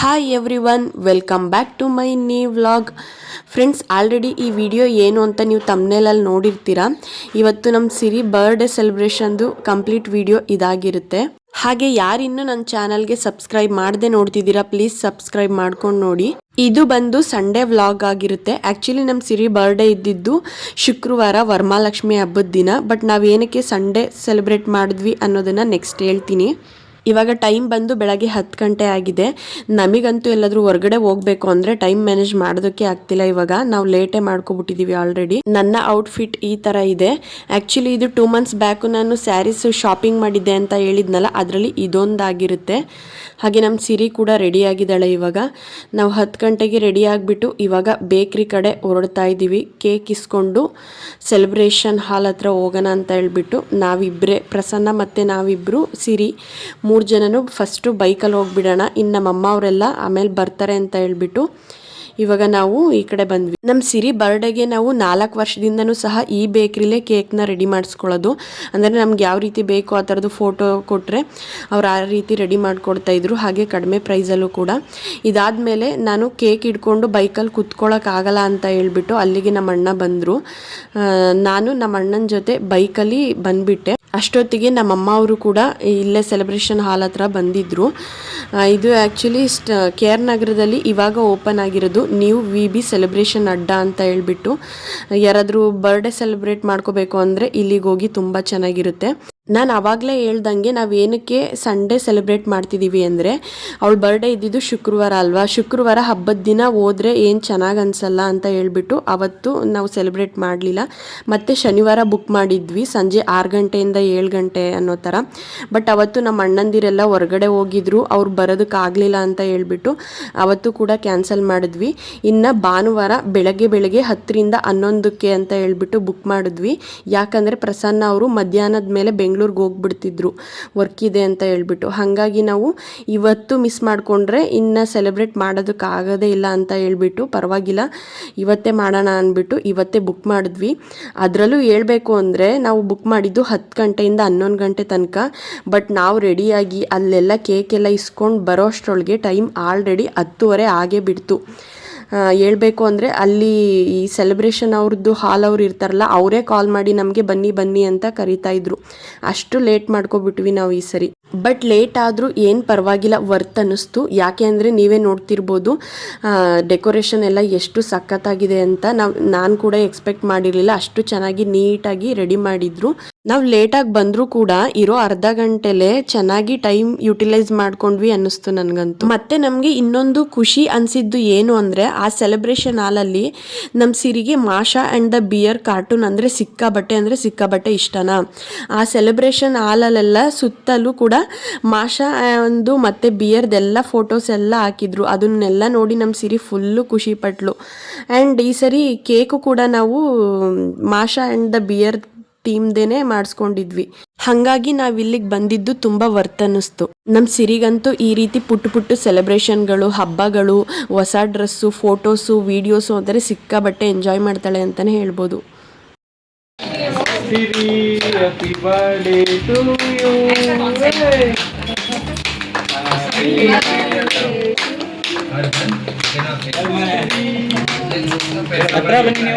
Hi everyone welcome back to my ನೀ vlog friends already ಈ video ಏನು ಅಂತ ನೀವು ತಮ್ಮನೇಲಲ್ಲಿ ನೋಡಿರ್ತೀರಾ? ಇವತ್ತು ನಮ್ಮ ಸಿರಿ ಬರ್ಡೇ ಸೆಲೆಬ್ರೇಷನ್ದು ಕಂಪ್ಲೀಟ್ ವಿಡಿಯೋ ಇದಾಗಿರುತ್ತೆ. ಹಾಗೆ ಯಾರಿನ್ನೂ ನನ್ನ ಚಾನಲ್ಗೆ ಸಬ್ಸ್ಕ್ರೈಬ್ ಮಾಡದೆ ನೋಡ್ತಿದ್ದೀರಾ ಪ್ಲೀಸ್ ಸಬ್ಸ್ಕ್ರೈಬ್ ಮಾಡ್ಕೊಂಡು ನೋಡಿ. ಇದು ಬಂದು ಸಂಡೇ ವ್ಲಾಗ್ ಆಗಿರುತ್ತೆ. ಆ್ಯಕ್ಚುಲಿ ನಮ್ಮ ಸಿರಿ ಬರ್ಡೇ ಇದ್ದಿದ್ದು ಶುಕ್ರವಾರ ವರಮಾಲಕ್ಷ್ಮಿ ಹಬ್ಬದ ದಿನ ಬಟ್ ನಾವು ಏನಕ್ಕೆ ಸಂಡೇ ಸೆಲೆಬ್ರೇಟ್ ಮಾಡಿದ್ವಿ ಅನ್ನೋದನ್ನು ನೆಕ್ಸ್ಟ್ ಹೇಳ್ತೀನಿ. ಇವಾಗ ಟೈಮ್ ಬಂದು ಬೆಳಗ್ಗೆ ಹತ್ತು ಗಂಟೆ ಆಗಿದೆ. ನಮಗಂತೂ ಎಲ್ಲಾದರೂ ಹೊರಗಡೆ ಹೋಗ್ಬೇಕು ಅಂದರೆ ಟೈಮ್ ಮ್ಯಾನೇಜ್ ಮಾಡೋದಕ್ಕೆ ಆಗ್ತಿಲ್ಲ ಇವಾಗ. ನಾವು ಲೇಟೇ ಮಾಡ್ಕೊಬಿಟ್ಟಿದ್ದೀವಿ ಆಲ್ರೆಡಿ ನನ್ನ ಔಟ್ಫಿಟ್ ಈ ಥರ ಇದೆ. ಆ್ಯಕ್ಚುಲಿ ಇದು ಟೂ ಮಂತ್ಸ್ ಬ್ಯಾಕು ನಾನು ಸ್ಯಾರೀಸ್ ಶಾಪಿಂಗ್ ಮಾಡಿದ್ದೆ ಅಂತ ಹೇಳಿದ್ನಲ್ಲ, ಅದರಲ್ಲಿ ಇದೊಂದಾಗಿರುತ್ತೆ. ಹಾಗೆ ನಮ್ಮ ಸಿರಿ ಕೂಡ ರೆಡಿ ಆಗಿದ್ದಾಳೆ ಇವಾಗ. ನಾವು ಹತ್ತು ಗಂಟೆಗೆ ರೆಡಿ ಆಗಿಬಿಟ್ಟು ಇವಾಗ ಬೇಕ್ರಿ ಕಡೆ ಹೊರಡ್ತಾ ಇದ್ದೀವಿ ಕೇಕ್ ಇಸ್ಕೊಂಡು ಸೆಲೆಬ್ರೇಷನ್ ಹಾಲ್ ಹತ್ರ ಹೋಗೋಣ ಅಂತ ಹೇಳ್ಬಿಟ್ಟು ನಾವಿಬ್ಬರೇ ಪ್ರಸನ್ನ ಮತ್ತು ನಾವಿಬ್ಬರು ಸಿರಿ ಮೂರು ಜನನು ಫಸ್ಟು ಬೈಕಲ್ಲಿ ಹೋಗ್ಬಿಡೋಣ. ಇನ್ನು ನಮ್ಮಮ್ಮ ಅವರೆಲ್ಲ ಆಮೇಲೆ ಬರ್ತಾರೆ ಅಂತ ಹೇಳ್ಬಿಟ್ಟು ಇವಾಗ ನಾವು ಈ ಕಡೆ ಬಂದ್ವಿ. ನಮ್ಮ ಸಿರಿ ಬರ್ಡೇಗೆ ನಾವು ನಾಲ್ಕು ವರ್ಷದಿಂದನೂ ಸಹ ಈ ಬೇಕ್ರಿಲೇ ಕೇಕ್ನ ರೆಡಿ ಮಾಡಿಸ್ಕೊಳ್ಳೋದು. ಅಂದರೆ ನಮ್ಗೆ ಯಾವ ರೀತಿ ಬೇಕು ಆ ಥರದ್ದು ಫೋಟೋ ಕೊಟ್ಟರೆ ಅವ್ರು ಆ ರೀತಿ ರೆಡಿ ಮಾಡಿಕೊಡ್ತಾ ಇದ್ರು. ಹಾಗೆ ಕಡಿಮೆ ಪ್ರೈಸಲ್ಲೂ ಕೂಡ. ಇದಾದ ಮೇಲೆ ನಾನು ಕೇಕ್ ಇಟ್ಕೊಂಡು ಬೈಕಲ್ಲಿ ಕುತ್ಕೊಳ್ಳೋಕ್ಕಾಗಲ್ಲ ಅಂತ ಹೇಳ್ಬಿಟ್ಟು ಅಲ್ಲಿಗೆ ನಮ್ಮ ಅಣ್ಣ ಬಂದರು. ನಾನು ನಮ್ಮ ಅಣ್ಣನ ಜೊತೆ ಬೈಕಲ್ಲಿ ಬಂದುಬಿಟ್ಟೆ. ಅಷ್ಟೊತ್ತಿಗೆ ನಮ್ಮ ಅಮ್ಮ ಅವರು ಕೂಡ ಇಲ್ಲೇ ಸೆಲೆಬ್ರೇಷನ್ ಹಾಲ್ ಹತ್ರ ಬಂದಿದ್ದರು ಇದು ಆ್ಯಕ್ಚುಲಿ ಸ್ಟ್ ಕೆ ಆರ್ ನಗರದಲ್ಲಿ ಇವಾಗ ಓಪನ್ ಆಗಿರೋದು ನ್ಯೂ ವಿ ಬಿ ಸೆಲೆಬ್ರೇಷನ್ ಅಡ್ಡ ಅಂತ ಹೇಳ್ಬಿಟ್ಟು. ಯಾರಾದರೂ ಬರ್ಡೇ ಸೆಲೆಬ್ರೇಟ್ ಮಾಡ್ಕೋಬೇಕು ಅಂದರೆ ಇಲ್ಲಿಗೆ ಹೋಗಿ ತುಂಬ ಚೆನ್ನಾಗಿರುತ್ತೆ. ನಾನು ಆವಾಗಲೇ ಹೇಳ್ದಂಗೆ ನಾವು ಏನಕ್ಕೆ ಸಂಡೇ ಸೆಲೆಬ್ರೇಟ್ ಮಾಡ್ತಿದ್ದೀವಿ ಅಂದರೆ, ಅವಳ ಬರ್ಡೇ ಇದ್ದಿದ್ದು ಶುಕ್ರವಾರ ಅಲ್ವಾ? ಶುಕ್ರವಾರ ಹಬ್ಬದ ದಿನ ಹೋದರೆ ಏನು ಚೆನ್ನಾಗಿ ಅನಿಸಲ್ಲ ಅಂತ ಹೇಳಿಬಿಟ್ಟು ಅವತ್ತು ನಾವು ಸೆಲೆಬ್ರೇಟ್ ಮಾಡಲಿಲ್ಲ. ಮತ್ತು ಶನಿವಾರ ಬುಕ್ ಮಾಡಿದ್ವಿ, ಸಂಜೆ ಆರು ಗಂಟೆಯಿಂದ ಏಳು ಗಂಟೆ ಅನ್ನೋ ಥರ. ಬಟ್ ಅವತ್ತು ನಮ್ಮ ಅಣ್ಣಂದಿರೆಲ್ಲ ಹೊರಗಡೆ ಹೋಗಿದ್ರು, ಅವ್ರು ಬರೋದಕ್ಕಾಗಲಿಲ್ಲ ಅಂತ ಹೇಳ್ಬಿಟ್ಟು ಅವತ್ತು ಕೂಡ ಕ್ಯಾನ್ಸಲ್ ಮಾಡಿದ್ವಿ. ಇನ್ನು ಭಾನುವಾರ ಬೆಳಗ್ಗೆ ಬೆಳಗ್ಗೆ ಹತ್ತರಿಂದ ಹನ್ನೊಂದಕ್ಕೆ ಅಂತ ಹೇಳ್ಬಿಟ್ಟು ಬುಕ್ ಮಾಡಿದ್ವಿ. ಯಾಕಂದರೆ ಪ್ರಸನ್ನ ಅವರು ಮಧ್ಯಾಹ್ನದ ಮೇಲೆ ಬೆಂಗಳೂರಿಗೆ ಹೋಗ್ಬಿಡ್ತಿದ್ರು. ವರ್ಕ್ ಇದೆ ಅಂತ ಹೇಳ್ಬಿಟ್ಟು. ಹಾಗಾಗಿ ನಾವು ಇವತ್ತು ಮಿಸ್ ಮಾಡಿಕೊಂಡ್ರೆ ಇನ್ನು ಸೆಲೆಬ್ರೇಟ್ ಮಾಡೋದಕ್ಕಾಗೋದೇ ಇಲ್ಲ ಅಂತ ಹೇಳ್ಬಿಟ್ಟು, ಪರವಾಗಿಲ್ಲ, ಇವತ್ತೇ ಮಾಡೋಣ ಅಂದ್ಬಿಟ್ಟು ಇವತ್ತೇ ಬುಕ್ ಮಾಡಿದ್ವಿ. ಅದರಲ್ಲೂ ಹೇಳಬೇಕು ಅಂದರೆ ನಾವು ಬುಕ್ ಮಾಡಿದ್ದು ಹತ್ತು ಗಂಟೆಯಿಂದ ಹನ್ನೊಂದು ಗಂಟೆ ತನಕ. ಬಟ್ ನಾವು ರೆಡಿಯಾಗಿ ಅಲ್ಲೆಲ್ಲ ಕೇಕ್ ಎಲ್ಲ ಇಸ್ಕೊಂಡು ಬರೋ ಅಷ್ಟರೊಳಗೆ ಟೈಮ್ ಆಲ್ರೆಡಿ ಹತ್ತುವರೆ ಆಗೇ ಬಿಡ್ತು. ಹೇಳ್ಬೇಕು ಅಂದರೆ ಅಲ್ಲಿ ಈ ಸೆಲೆಬ್ರೇಷನ್ ಅವ್ರದ್ದು ಹಾಲ್ ಅವ್ರು ಇರ್ತಾರಲ್ಲ, ಅವರೇ ಕಾಲ್ ಮಾಡಿ ನಮಗೆ ಬನ್ನಿ ಬನ್ನಿ ಅಂತ ಕರಿತಾ ಇದ್ರು. ಅಷ್ಟು ಲೇಟ್ ಮಾಡ್ಕೊಬಿಟ್ವಿ ನಾವು ಈ ಸರಿ. ಬಟ್ ಲೇಟ್ ಆದರೂ ಏನು ಪರವಾಗಿಲ್ಲ ವರ್ತ್ ಅನ್ನಿಸ್ತು. ಯಾಕೆ ಅಂದರೆ ನೀವೇ ನೋಡ್ತಿರ್ಬೋದು ಡೆಕೋರೇಷನ್ ಎಲ್ಲ ಎಷ್ಟು ಸಖತ್ತಾಗಿದೆ ಅಂತ ನಾವು, ನಾನು ಕೂಡ ಎಕ್ಸ್ಪೆಕ್ಟ್ ಮಾಡಿರಲಿಲ್ಲ. ಅಷ್ಟು ಚೆನ್ನಾಗಿ ನೀಟಾಗಿ ರೆಡಿ ಮಾಡಿದ್ರು. ನಾವು ಲೇಟಾಗಿ ಬಂದರೂ ಕೂಡ ಇರೋ ಅರ್ಧ ಗಂಟೆಲೆ ಚೆನ್ನಾಗಿ ಟೈಮ್ ಯುಟಿಲೈಸ್ ಮಾಡ್ಕೊಂಡ್ವಿ ಅನ್ನಿಸ್ತು ನನಗಂತೂ. ಮತ್ತೆ ನಮಗೆ ಇನ್ನೊಂದು ಖುಷಿ ಅನಿಸಿದ್ದು ಏನು ಅಂದರೆ ಆ ಸೆಲೆಬ್ರೇಷನ್ ಹಾಲಲ್ಲಿ ನಮ್ಮ ಸಿರಿಗೆ Masha and the bear cartoon ಅಂದರೆ ಸಿಕ್ಕಾಬಟ್ಟೆ ಅಂದರೆ ಸಿಕ್ಕಾಬಟ್ಟೆ ಇಷ್ಟನಾ? ಆ ಸೆಲೆಬ್ರೇಷನ್ ಹಾಲಲ್ಲೆಲ್ಲ ಸುತ್ತಲೂ ಕೂಡ ಮಾಷಾ ಒಂದು ಮತ್ತು ಬಿಯರ್ದೆಲ್ಲ ಫೋಟೋಸ್ ಎಲ್ಲ ಹಾಕಿದ್ರು. ಅದನ್ನೆಲ್ಲ ನೋಡಿ ನಮ್ಮ ಸಿರಿ ಫುಲ್ಲು ಖುಷಿ ಪಟ್ಲು. ಆ್ಯಂಡ್ ಈ ಸರಿ ಕೇಕು ಕೂಡ ನಾವು ಮಾಷಾ ಆ್ಯಂಡ್ ದ ಬಿಯರ್ ಟೀಮ್ದೇನೆ ಮಾಡಿಸ್ಕೊಂಡಿದ್ವಿ. ಹಾಗಾಗಿ ನಾವು ಇಲ್ಲಿಗೆ ಬಂದಿದ್ದು ತುಂಬ ವರ್ತ್ ಅನ್ನಿಸ್ತು ನಮ್ಮ ಸಿರಿಗಂತೂ ಈ ರೀತಿ ಪುಟ್ಟ ಪುಟ್ಟು ಸೆಲೆಬ್ರೇಷನ್ಗಳು ಹಬ್ಬಗಳು ಹೊಸ ಡ್ರೆಸ್ಸು ಫೋಟೋಸು ವಿಡಿಯೋಸು ಅಂದರೆ ಸಿಕ್ಕಾಬಟ್ಟೆ ಎಂಜಾಯ್ ಮಾಡ್ತಾಳೆ ಅಂತಲೇ ಹೇಳ್ಬೋದು. ಹತ್ರ ಬನ್ನಿ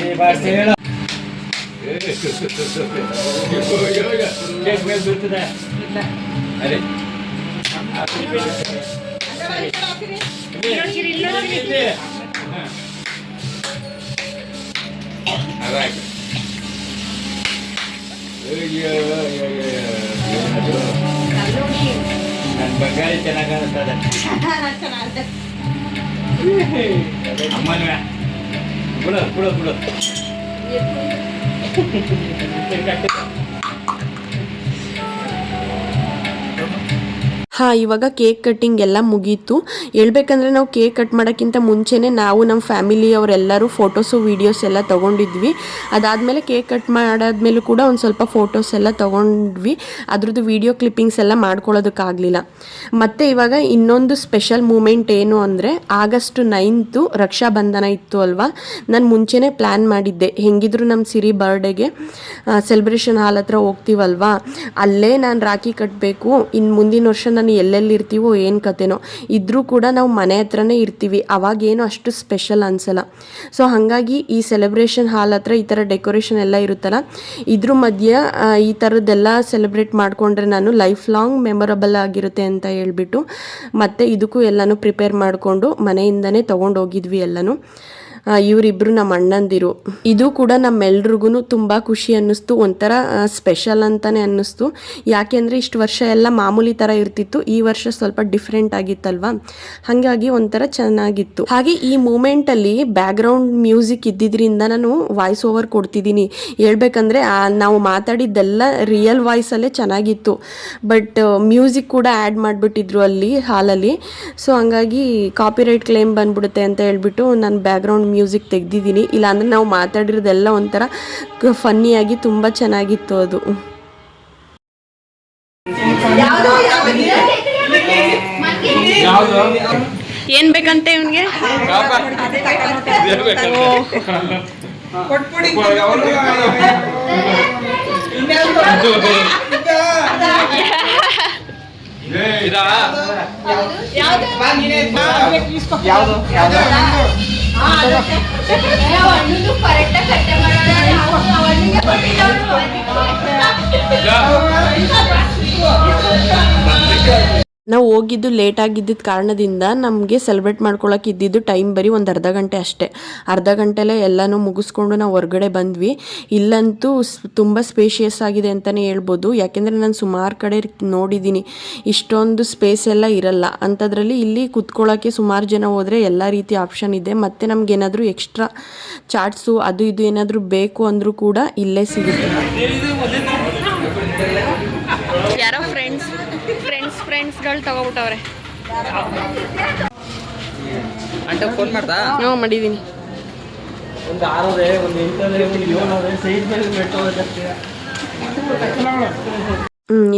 ನೀವು Happy birthday ಹೇಳು. ಕೇಕ್ ಮೇಲೆ ಬೀಳ್ತದೆ. ಅರೆ. Happy birthday. ಇಲ್ಲಿ. ಹಾ. ಅದಾಯ್ತು. ಅಯ್ಯೋ, ಅಯ್ಯೋ, ಅಯ್ಯೋ. ನನ್ ಬಂಗಾಳಿ ಚೆನ್ನಾಗ್ ಕಾಣಿಸ್ತದೆ ಅಮ್ಮನ್ವೆ ಬಿಡು ಬಿಡು ಬಿಡು Thank you. ಹಾಂ, ಇವಾಗ ಕೇಕ್ ಕಟ್ಟಿಂಗ್ ಎಲ್ಲ ಮುಗೀತು. ಹೇಳ್ಬೇಕಂದ್ರೆ ನಾವು ಕೇಕ್ ಕಟ್ ಮಾಡೋಕ್ಕಿಂತ ಮುಂಚೆನೇ ನಾವು ನಮ್ಮ ಫ್ಯಾಮಿಲಿ ಅವರೆಲ್ಲರೂ ಫೋಟೋಸು, ವೀಡಿಯೋಸ್ ಎಲ್ಲ ತೊಗೊಂಡಿದ್ವಿ. ಅದಾದಮೇಲೆ ಕೇಕ್ ಕಟ್ ಮಾಡಾದ್ಮೇಲೂ ಕೂಡ ಒಂದು ಸ್ವಲ್ಪ ಫೋಟೋಸ್ ಎಲ್ಲ ತೊಗೊಂಡ್ವಿ. ಅದ್ರದ್ದು ವೀಡಿಯೋ ಕ್ಲಿಪ್ಪಿಂಗ್ಸ್ ಎಲ್ಲ ಮಾಡ್ಕೊಳ್ಳೋದಕ್ಕಾಗಲಿಲ್ಲ. ಮತ್ತು ಇವಾಗ ಇನ್ನೊಂದು ಸ್ಪೆಷಲ್ ಮೂಮೆಂಟ್ ಏನು ಅಂದರೆ, ಆಗಸ್ಟ್ ನೈನ್ತು ರಕ್ಷಾಬಂಧನ ಇತ್ತು ಅಲ್ವಾ? ನಾನು ಮುಂಚೆನೇ ಪ್ಲ್ಯಾನ್ ಮಾಡಿದ್ದೆ. ಹೆಂಗಿದ್ರು ನಮ್ಮ ಸಿರಿ ಬರ್ಡೇಗೆ ಸೆಲೆಬ್ರೇಷನ್ ಹಾಲ್ ಹತ್ರ ಹೋಗ್ತೀವಲ್ವಾ? ಅಲ್ಲೇ ನಾನು ರಾಖಿ ಕಟ್ಟಬೇಕು ಇನ್ನು ಮುಂದಿನ ವರ್ಷ ನನ್ನ ನೋಡ್ಕೊಂಡು ಎಲ್ಲೆಲ್ಲಿ ಇರ್ತೀವೋ ಏನು ಕತೆನೋ, ಇದ್ರೂ ಕೂಡ ನಾವು ಮನೆ ಹತ್ರನೇ ಇರ್ತೀವಿ. ಅವಾಗೇನು ಅಷ್ಟು ಸ್ಪೆಷಲ್ ಅನ್ಸಲ್ಲ. ಸೊ ಹಾಗಾಗಿ ಈ ಸೆಲೆಬ್ರೇಷನ್ ಹಾಲ್ ಹತ್ರ ಈ ಥರ ಡೆಕೋರೇಷನ್ ಎಲ್ಲ ಇರುತ್ತಲ್ಲ, ಇದ್ರ ಮಧ್ಯೆ ಈ ಥರದ್ದೆಲ್ಲ ಸೆಲೆಬ್ರೇಟ್ ಮಾಡಿಕೊಂಡ್ರೆ ನಾನು ಲೈಫ್ ಲಾಂಗ್ ಮೆಮೊರಬಲ್ ಆಗಿರುತ್ತೆ ಅಂತ ಹೇಳ್ಬಿಟ್ಟು ಮತ್ತೆ ಇದಕ್ಕೂ ಎಲ್ಲನೂ ಪ್ರಿಪೇರ್ ಮಾಡಿಕೊಂಡು ಮನೆಯಿಂದನೇ ತೊಗೊಂಡು ಹೋಗಿದ್ವಿ ಎಲ್ಲನೂ. ಇವರಿಬ್ರು ನಮ್ಮ ಅಣ್ಣಂದಿರು. ಇದು ಕೂಡ ನಮ್ಮೆಲ್ರಿಗೂ ತುಂಬ ಖುಷಿ ಅನ್ನಿಸ್ತು, ಒಂಥರ ಸ್ಪೆಷಲ್ ಅಂತಲೇ ಅನ್ನಿಸ್ತು. ಯಾಕೆಂದರೆ ಇಷ್ಟು ವರ್ಷ ಎಲ್ಲ ಮಾಮೂಲಿ ಥರ ಇರ್ತಿತ್ತು, ಈ ವರ್ಷ ಸ್ವಲ್ಪ ಡಿಫ್ರೆಂಟ್ ಆಗಿತ್ತಲ್ವಾ? ಹಾಗಾಗಿ ಒಂಥರ ಚೆನ್ನಾಗಿತ್ತು. ಹಾಗೆ ಈ ಮೂಮೆಂಟಲ್ಲಿ ಬ್ಯಾಕ್ಗ್ರೌಂಡ್ ಮ್ಯೂಸಿಕ್ ಇದ್ದಿದ್ರಿಂದ ನಾನು ವಾಯ್ಸ್ ಓವರ್ ಕೊಡ್ತಿದ್ದೀನಿ. ಹೇಳ್ಬೇಕಂದ್ರೆ ನಾವು ಮಾತಾಡಿದ್ದೆಲ್ಲ ರಿಯಲ್ ವಾಯ್ಸಲ್ಲೇ ಚೆನ್ನಾಗಿತ್ತು. ಬಟ್ ಮ್ಯೂಸಿಕ್ ಕೂಡ ಆ್ಯಡ್ ಮಾಡಿಬಿಟ್ಟಿದ್ರು ಅಲ್ಲಿ ಹಾಲಲ್ಲಿ ಸೊ ಹಂಗಾಗಿ ಕಾಪಿರೈಟ್ ಕ್ಲೇಮ್ ಬಂದ್ಬಿಡುತ್ತೆ ಅಂತ ಹೇಳ್ಬಿಟ್ಟು ನಾನು ಬ್ಯಾಕ್ಗ್ರೌಂಡ್ ಮ್ಯೂಸಿಕ್ ತೆಗ್ದಿದ್ದೀನಿ. ಇಲ್ಲಾಂದರೆ ನಾವು ಮಾತಾಡಿರೋದೆಲ್ಲ ಒಂಥರ ಫನ್ನಿಯಾಗಿ ತುಂಬ ಚೆನ್ನಾಗಿತ್ತು ಅದು. ಏನ್ ಏನು ಬೇಕಂತೆ ಇವನಿಗೆ? ಇದಾ ನಾವು ಹೋಗಿದ್ದು ಲೇಟ್ ಆಗಿದ್ದಿದ್ದ ಕಾರಣದಿಂದ ನಮಗೆ ಸೆಲೆಬ್ರೇಟ್ ಮಾಡ್ಕೊಳಕ್ಕೆ ಇದ್ದಿದ್ದು ಟೈಮ್ ಬರೀ ಒಂದು ಅರ್ಧ ಗಂಟೆ ಅಷ್ಟೇ. ಅರ್ಧ ಗಂಟೆಲೇ ಎಲ್ಲನೂ ಮುಗಿಸ್ಕೊಂಡು ನಾವು ಹೊರಗಡೆ ಬಂದ್ವಿ. ಇಲ್ಲಂತೂ ತುಂಬ ಸ್ಪೇಷಿಯಸ್ ಆಗಿದೆ ಅಂತಲೇ ಹೇಳ್ಬೋದು. ಯಾಕೆಂದರೆ ನಾನು ಸುಮಾರು ಕಡೆ ನೋಡಿದ್ದೀನಿ. ಇಷ್ಟೊಂದು ಸ್ಪೇಸ್ ಎಲ್ಲ ಇರಲ್ಲ. ಅಂಥದ್ರಲ್ಲಿ ಇಲ್ಲಿ ಕುತ್ಕೊಳ್ಳೋಕ್ಕೆ ಸುಮಾರು ಜನ ಹೋದರೆ ಎಲ್ಲ ರೀತಿ ಆಪ್ಷನ್ ಇದೆ. ಮತ್ತು ನಮ್ಗೆ ಏನಾದರೂ ಎಕ್ಸ್ಟ್ರಾ ಚಾಟ್ಸು ಅದು ಇದು ಏನಾದರೂ ಬೇಕು ಅಂದರೂ ಕೂಡ ಇಲ್ಲೇ ಸಿಗುತ್ತೆ ಯಾರೋ ಫ್ರೆಂಡ್ಸ್ ಫ್ರೆಂಡ್ಸ್ಗಳು ತಗೋಬಿಟ್ಟವ್ರೆ. ಅಂತ ಫೋನ್ ಮಾಡ್ತಾ ಮಾಡಿದ್ದೀನಿ ಒಂದು ಒಂದು ಒಂದು ಮೇಲೆ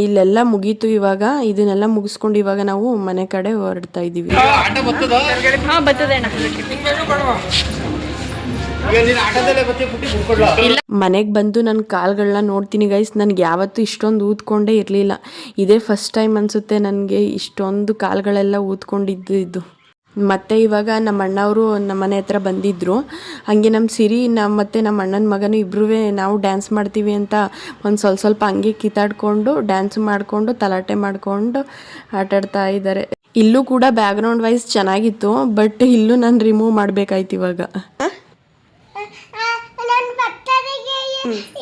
ಇಲ್ಲೆಲ್ಲ ಮುಗೀತು ಇವಾಗ. ಇದನ್ನೆಲ್ಲ ಮುಗಿಸ್ಕೊಂಡು ಇವಾಗ ನಾವು ಮನೆ ಕಡೆ ಹೊರಡ್ತಾ ಇದ್ದೀವಿ ಮನೆಗೆ ಬಂದು ನನ್ನ ಕಾಲ್ಗಳನ್ನ ನೋಡ್ತೀನಿ ಗೈಸ್. ನನಗೆ ಯಾವತ್ತೂ ಇಷ್ಟೊಂದು ಊದ್ಕೊಂಡೇ ಇರಲಿಲ್ಲ. ಇದೇ ಫಸ್ಟ್ ಟೈಮ್ ಅನಿಸುತ್ತೆ ನನಗೆ ಇಷ್ಟೊಂದು ಕಾಲ್ಗಳೆಲ್ಲ ಊದ್ಕೊಂಡಿದ್ದು ಇದು. ಮತ್ತೆ ಇವಾಗ ನಮ್ಮ ಅಣ್ಣವರು ನಮ್ಮ ಮನೆ ಹತ್ರ ಬಂದಿದ್ದರು ಹಾಗೆ ನಮ್ಮ ಸಿರಿ ನಮ್ಮ ಮತ್ತು ನಮ್ಮ ಅಣ್ಣನ ಮಗನು ಇಬ್ಬರೂ ನಾವು ಡ್ಯಾನ್ಸ್ ಮಾಡ್ತೀವಿ ಅಂತ ಒಂದು ಸ್ವಲ್ಪ ಸ್ವಲ್ಪ ಹಂಗೆ ಕಿತ್ತಾಡ್ಕೊಂಡು ಡ್ಯಾನ್ಸ್ ಮಾಡಿಕೊಂಡು ತಲಾಟೆ ಮಾಡಿಕೊಂಡು ಆಟಾಡ್ತಾ ಇದ್ದಾರೆ. ಇಲ್ಲೂ ಕೂಡ ಬ್ಯಾಕ್ಗ್ರೌಂಡ್ ವೈಸ್ ಚೆನ್ನಾಗಿತ್ತು ಬಟ್ ಇಲ್ಲೂ ನಾನು ರಿಮೂವ್ ಮಾಡಬೇಕಾಯ್ತು ಇವಾಗ ನನ್ನ ಭಕ್ತರಿಗೆ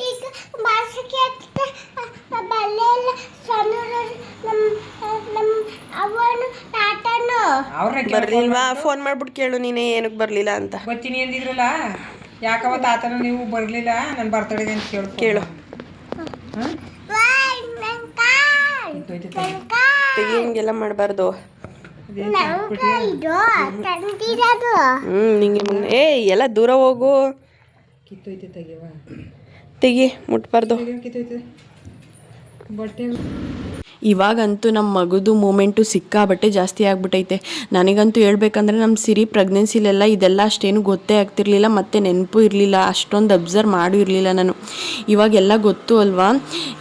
ಈಗ ಭಾಷೆಗೆ ಬಲ್ಲೆಲ್ಲ ಸಣ್ಣ ನಮ್ಮ ನಮ್ಮ ಅವನು ತಾತನು. ಬರ್ಲಿಲ್ವಾ? ಫೋನ್ ಮಾಡ್ಬಿಟ್ಟು ಕೇಳು ನೀನೇ ಏನಕ್ಕೆ ಬರಲಿಲ್ಲ ಅಂತ. ಬರ್ತೀನಿ ಅಂದಿದ್ರಲ್ಲ? ಯಾಕವ ತಾತನ ನೀವು ಬರಲಿಲ್ಲ? ನಾನು ಬರ್ತಡೆಗೆ ಅಂತ ಕೇಳು. ಕೇಳು ನನ್ನ ಕಾಲ್ ತೆಗಿ. ಹಿಂಗೆಲ್ಲ ಮಾಡಬಾರ್ದು. ಹ್ಮ್ ಇದು ತಂದಿರೋದು. ಹ್ಞೂ ನಿಂಗೆ ಮುಂದೆ ಏ ಎಲ್ಲ ದೂರ ಹೋಗು. ಕಿತ್ತೋಯ್ತೆ ತೆಗಿಯವ ತೆಗಿ, ಮುಟ್ಬಾರ್ದು. ಇವಾಗಂತೂ ನಮ್ಮ ಮಗುದು ಮೂಮೆಂಟು ಸಿಕ್ಕಾಬಟ್ಟೆ ಜಾಸ್ತಿ ಆಗ್ಬಿಟ್ಟೈತೆ ನನಗಂತೂ ಹೇಳ್ಬೇಕಂದ್ರೆ ನಮ್ಮ ಸಿರಿ ಪ್ರೆಗ್ನೆನ್ಸಿಲೆಲ್ಲ ಇದೆಲ್ಲ ಅಷ್ಟೇನು ಗೊತ್ತೇ ಆಗ್ತಿರ್ಲಿಲ್ಲ, ಮತ್ತು ನೆನಪು ಇರಲಿಲ್ಲ, ಅಷ್ಟೊಂದು ಅಬ್ಸರ್ವ್ ಮಾಡೂ ಇರಲಿಲ್ಲ ನಾನು. ಇವಾಗೆಲ್ಲ ಗೊತ್ತು ಅಲ್ವಾ?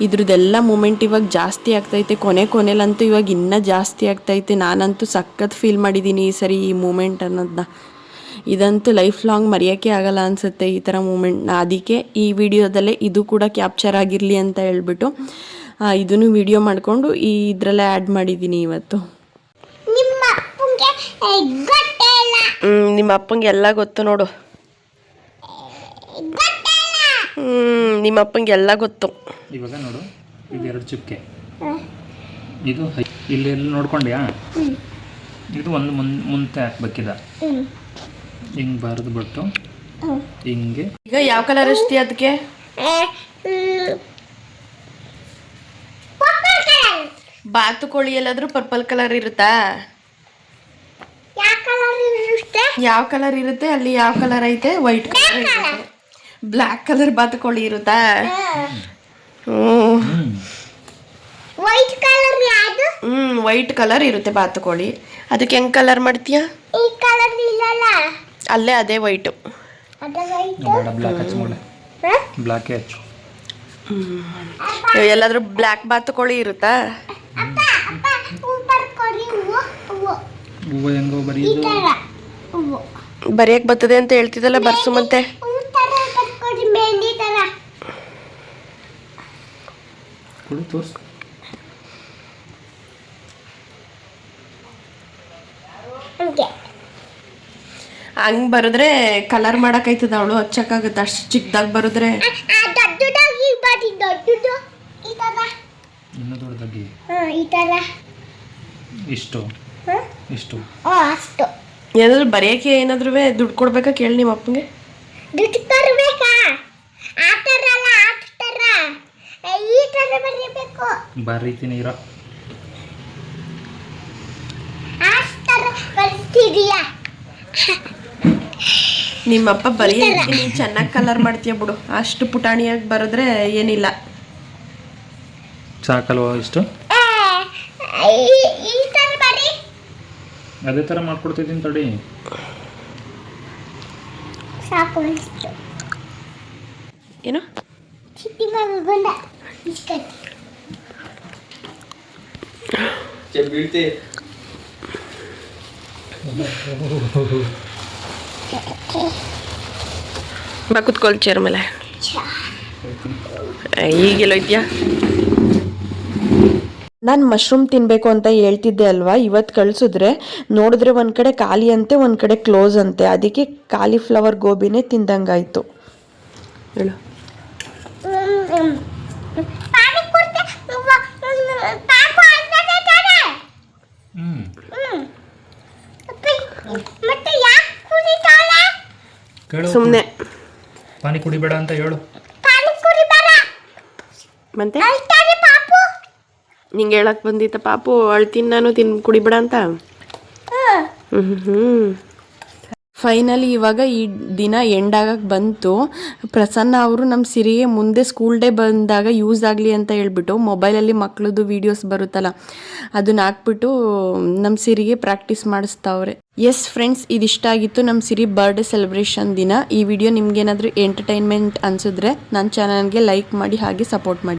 ಇದ್ರದ್ದೆಲ್ಲ ಮೂಮೆಂಟ್ ಇವಾಗ ಜಾಸ್ತಿ ಆಗ್ತೈತೆ. ಕೊನೆ ಕೊನೆಲಂತೂ ಇವಾಗ ಇನ್ನೂ ಜಾಸ್ತಿ ಆಗ್ತೈತೆ. ನಾನಂತೂ ಸಖತ್ ಫೀಲ್ ಮಾಡಿದ್ದೀನಿ ಈ ಸರಿ ಈ ಮೂಮೆಂಟ್ ಅನ್ನೋದನ್ನ ಇದಂತೂ ಲೈಫ್ ಲಾಂಗ್ ಮರೆಯೋಕ್ಕೆ ಆಗಲ್ಲ ಅನಿಸುತ್ತೆ ಈ ಥರ ಮೂಮೆಂಟ್ ಅದಕ್ಕೆ ಈ ವಿಡಿಯೋದಲ್ಲೇ ಇದು ಕೂಡ ಕ್ಯಾಪ್ಚರ್ ಆಗಿರಲಿ ಅಂತ ಹೇಳ್ಬಿಟ್ಟು ಇದನ್ನು ವಿಡಿಯೋ ಮಾಡಿಕೊಂಡು ಈ ಇದರಲ್ಲೇ ಆ್ಯಡ್ ಮಾಡಿದ್ದೀನಿ ಇವತ್ತು. ನಿಮ್ಮ ಅಪ್ಪಂಗೆ ಎಲ್ಲ ಗೊತ್ತು ನೋಡು. ನಿಮ್ಮ ಅಪ್ಪಂಗೆ ಎಲ್ಲ ಗೊತ್ತು. ಇವಾಗ ನೋಡು ಇದೆರಡು ಚುಕ್ಕೆ ಇದು ಇಲ್ಲಿ ಎಲ್ಲಿ ನೋಡ್ಕೊಂಡ್ಯಾ? ಇದು ಒಂದು ಮುಂದೆ ಮುಂತೆ ಹಾಕ್ಬೇಕಿದ. ಹಿಂಗೆ ಬರೆದು ಬಿಟ್ಟು ಹಿಂಗೆ. ಈಗ ಯಾವ ಕಲರ್ ಅಷ್ಟೇ ಅದಕ್ಕೆ ಬಾತುಕೋಳಿ ಎಲ್ಲಾದ್ರೂ ಪರ್ಪಲ್ ಕಲರ್ ಇರುತ್ತಾ? ಯಾವ ಕಲರ್ ಇರುತ್ತೆ? ಯಾವ ಕಲರ್ ಇರುತ್ತೆ? ಅಲ್ಲಿ ಯಾವ ಕಲರ್ ಐತೆ? ವೈಟ್ ಕಲರ್ ಇರುತ್ತೆ ಬ್ಲ್ಯಾಕ್ ಕಲರ್ ಬಾತುಕೋಳಿ ಇರುತ್ತಾ? ಹ್ಮ್. ವೈಟ್ ಕಲರ್ ಯಾವುದು? ಹ್ಮ್ ವೈಟ್ ಕಲರ್ ಇರುತ್ತೆ ಬಾತುಕೋಳಿ ಅದಕ್ಕೆ ಹೆಂಗ್ ಕಲರ್ ಮಾಡ್ತೀಯಾ? ಈ ಕಲರ್ ಇಲ್ಲಲ್ಲ ಅಲ್ಲೇ ಅದೇ ವೈಟು. ಅದು ವೈಟ್ ಬೇಡ ಬ್ಲ್ಯಾಕ್ ಹಚ್ಚು. ಎಲ್ಲಾದ್ರೂ ಬ್ಲ್ಯಾಕ್ ಬಾತುಕೋಳಿ ಇರುತ್ತಾ? ಹೂವು ಹೆಂಗೋ ಬರೆಯೋದು ಬರೆಯಕ್ ಬರ್ತದೆ ಅಂತ ಹೇಳ್ತಿದ್ದಲ್ಲ ಬರ್ಸು ಮತ್ತೆ. ಹೂವು ತರ ಬರ್ಕೊಡಿ ಮೆಹಂದಿ ತರ. ಕೊಡು ತೋರಿಸು. ಹಂಗ್ ಬರೆದ್ರೆ ಕಲರ್ ಮಾಡಕೈತದ ಅವಳು ಹಚ್ಚಕ್ಕಾಗತ್ತೆ. ಅಷ್ಟು ಚಿಕ್ಕದಾಗಿ ಬರುದ್ರೆ. ಇನ್ನೂ ದೊಡ್ಡದಾಗಿ. ಇಷ್ಟು. ಹಾ? ಇಷ್ಟು. ಓ ಅಷ್ಟು. ಏನಾದ್ರು ಬರೆಯಕ್ಕೆ ಏನಾದ್ರು ದುಡ್ಡು ಕೊಡ್ಬೇಕಾ ಕೇಳಿ ನಿಮ್ಮ ಅಪ್ಪಂಗೆ? ದುಡ್ಡು ಕೊಡ್ಬೇಕಾ ಆ ಥರ ಅಲ್ಲ ಆ ಥರ ಈ ಥರ ಬರೀಬೇಕು. ಬರೀತೀನಿ ಇರೋ ಆ ಥರ ಬರ್ತಿದೀಯಾ ನಿಮ್ಮಪ್ಪ ಬರೀ ನೀನು ಚೆನ್ನಾಗಿ ಕಲರ್ ಮಾಡ್ತೀಯ ಬಿಡು. ಅಷ್ಟು ಪುಟಾಣಿಯಾಗಿ ಬರೆದ್ರೆ ಏನಿಲ್ಲ. ಸಾಕಲ್ವಾ ಇಷ್ಟು? ಅದೇ ಥರ ಮಾಡ್ಕೊಡ್ತಿದ್ದೀನಿ ತಡಿ. ಸಾಕು ಇಷ್ಟು ಏನು? ಚಿಟ್ಟಿ ಬಿಸ್ಕಟ್ ಬೀಳ್ತಿ. ಬಾ ಕುತ್ಕೊಳ್ ಚೇರ್ ಮೇಲೆ ಈಗೆಲ್ಲೋಯ್ತೀಯಾ ನಾನು ಮಶ್ರೂಮ್ ತಿನ್ನಬೇಕು ಅಂತ ಹೇಳ್ತಿದ್ದೆ ಅಲ್ವಾ? ಇವತ್ತು ಕಳಿಸಿದ್ರೆ ನೋಡಿದ್ರೆ ಒಂದು ಕಡೆ ಖಾಲಿ ಅಂತೆ ಒಂದು ಕಡೆ ಕ್ಲೋಸ್ ಅಂತೆ. ಅದಕ್ಕೆ ಕಾಲಿಫ್ಲವರ್ ಗೋಬಿನೇ ತಿಂದಂಗಾಯ್ತು. ಹೇಳು ಪಾನಿ ಕೊಡ್ತೆ ಪಾಪು ಅಂತದೆ ತಾನೆ ಹ್ಞೂ ಹ್ಮ್. ಅಪ್ಪಿ, ಮತ್ತೆ ಯಾಕೆ ಕುಡಿತಾಳೆ ಕೇಳು ಸುಮ್ಮನೆ ಪಾನಿ ಕುಡಿಬೇಡ ಅಂತ ಹೇಳು. ಮತ್ತೆ? ನಿಂಗೆ ಹೇಳಕ್ ಬಂದಿತ್ತ ಪಾಪು ಅಳ್ತೀನಿ ನಾನು ತಿನ್ ಕುಡಿಬೇಡ ಅಂತ? ಹ್ಮ್. ಹ್ಞೂ ಫೈನಲಿ ಇವಾಗ ಈ ದಿನ ಎಂಡ್ ಆಗಕ್ಕೆ ಬಂತು. ಪ್ರಸನ್ನ ಅವರು ನಮ್ಮ ಸಿರಿಗೆ ಮುಂದೆ ಸ್ಕೂಲ್ ಡೇ ಬಂದಾಗ ಯೂಸ್ ಆಗಲಿ ಅಂತ ಹೇಳ್ಬಿಟ್ಟು ಮೊಬೈಲಲ್ಲಿ ಮಕ್ಳದ್ದು ವೀಡಿಯೋಸ್ ಬರುತ್ತಲ್ಲ, ಅದನ್ನ ಹಾಕ್ಬಿಟ್ಟು ನಮ್ಮ ಸಿರಿಗೆ ಪ್ರಾಕ್ಟೀಸ್ ಮಾಡಿಸ್ತಾವ್ರೆ. ಎಸ್ ಫ್ರೆಂಡ್ಸ್ ಇದಿಷ್ಟ ಆಗಿತ್ತು ನಮ್ಮ ಸಿರಿ ಬರ್ಡೇ ಸೆಲೆಬ್ರೇಷನ್ ದಿನ. ಈ ವಿಡಿಯೋ ನಿಮ್ಗೇನಾದರೂ ಎಂಟರ್ಟೈನ್ಮೆಂಟ್ ಅನಿಸಿದ್ರೆ ನನ್ನ ಚಾನಲ್ಗೆ ಲೈಕ್ ಮಾಡಿ, ಹಾಗೆ ಸಪೋರ್ಟ್ ಮಾಡಿ.